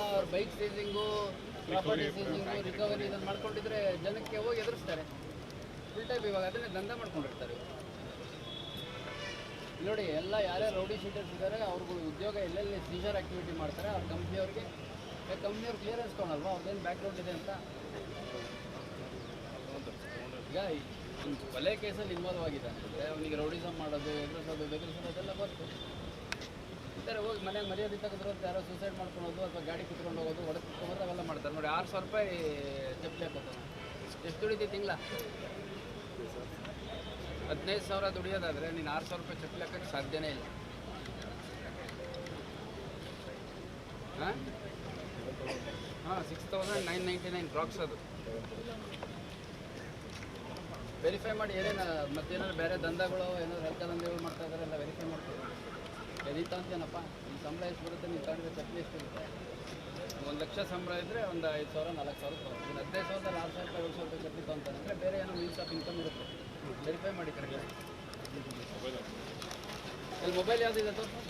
ಅವ್ರ bike seizing property seizing recovery ಇದನ್ನು ಮಾಡ್ಕೊಂಡಿದ್ರೆ ಜನಕ್ಕೆ ಹೋಗಿ ಎದುರಿಸ್ತಾರೆ. ಫುಲ್ ಟೈಮ್ ಇವಾಗ ಅದನ್ನೇ ದಂಧ ಮಾಡ್ಕೊಂಡಿರ್ತಾರೆ. ನೋಡಿ ಎಲ್ಲ ಯಾರ್ಯಾರು ರೌಡಿ ಶೀಟರ್ಸ್ ಇದ್ದಾರೆ ಅವ್ರಿಗೂ ಉದ್ಯೋಗ ಎಲ್ಲೆಲ್ಲಿ ಸೀಜರ್ ಆಕ್ಟಿವಿಟಿ ಮಾಡ್ತಾರೆ ಅವ್ರ ಕಂಪ್ನಿಯವ್ರಿಗೆ ಕಂಪ್ನಿಯವ್ರು ಕ್ಲಿಯರೆನ್ಸ್ ಅನ್ಸ್ಕೊಳಲ್ವಾ ಅವ್ರದ್ದೇನು ಬ್ಯಾಕ್ಗ್ರೌಂಡ್ ಇದೆ ಅಂತ? ಈಗ ಒಂದು ಕೊಲೆ ಕೇಸಲ್ಲಿ ಇನ್ವಾಲ್ವ್ ಆಗಿದೆ ಅಂತಂದರೆ ಅವನಿಗೆ ರೌಡಿಸಮ್ ಮಾಡೋದು ಎದುರಿಸೋದು ಬೆದರಿಸೋದು ಅದೆಲ್ಲ ಗೊತ್ತು. ಥರ ಹೋಗಿ ಮನೆಗೆ ಮರ್ಯಾದೆ ತೆಗೆದ್ರು ಅಂತ ಯಾರೋ ಸೂಸೈಡ್ ಮಾಡ್ಕೊಳೋದು ಅಥವಾ ಗಾಡಿ ಕುತ್ಕೊಂಡು ಹೋಗೋದು, ಹೊಡೆದು ಕುತ್ಕೊಂಡು ಅವೆಲ್ಲ ಮಾಡ್ತಾರೆ. ನೋಡಿ, ಆರು ಸಾವಿರ ರೂಪಾಯಿ ಚಪ್ಪಲಿ ಹಾಕೋತಾನೆ ಎಷ್ಟು ದುಡಿತಿ ತಿಂಗಳ? ಹದಿನೈದು ಸಾವಿರ ದುಡಿಯೋದಾದರೆ ನೀನು ಆರು ಸಾವಿರ ರೂಪಾಯಿ ಚಪ್ಪಲಿ ಹಾಕೋಕ್ಕೆ ಸಾಧ್ಯನೇ ಇಲ್ಲ. ಹಾಂ? ಹಾಂ six thousand nine ninety nine ಕ್ರಾಕ್ಸ್ ಅದು. ವೆರಿಫೈ ಮಾಡಿ ಏನೇನು, ಮತ್ತೇನಾದ್ರು ಬೇರೆ ದಂಧೆಗಳು, ಏನಾದ್ರು ರೊಕ್ಕ ದಂಧೆಗಳು ಮಾಡ್ತಾ ಎದೀತ ಅಂತೇನಪ್ಪ ನಿಮ್ಮ ಸಂಬಳ ಎಷ್ಟು ಬರುತ್ತೆ ನೀವು ತಗೊಂಡ್ರೆ ಚಪ್ಪಲಿ ಎಷ್ಟು ಇರುತ್ತೆ. ಒಂದು ಲಕ್ಷ ಸಂಬಳ ಇದ್ದರೆ ಒಂದು ಐದು ಸಾವಿರ ನಾಲ್ಕು ಸಾವಿರ ತಗೊಂಡು ಇನ್ನು ಹದಿನೈದು ಸಾವಿರದಲ್ಲಿ ಆರು ಸಾವಿರ ರೂಪಾಯಿ ಏಳು ಸಾವಿರ ರೂಪಾಯಿ ಚಪ್ಪಲಿ ತೊಗೊಂತಾರೆ ಅಂದರೆ ಬೇರೆ ಏನೋ ಮೀನ್ಸ್ ಆಫ್ ಇನ್ಕಮ್ ಇರುತ್ತೆ. ವೆರಿಫೈ ಮಾಡಿ ಕರೆಕ್ಟ್ ಇಲ್ಲಿ ಮೊಬೈಲ್ ಯಾವುದಿದೆ ತೋರಿಸು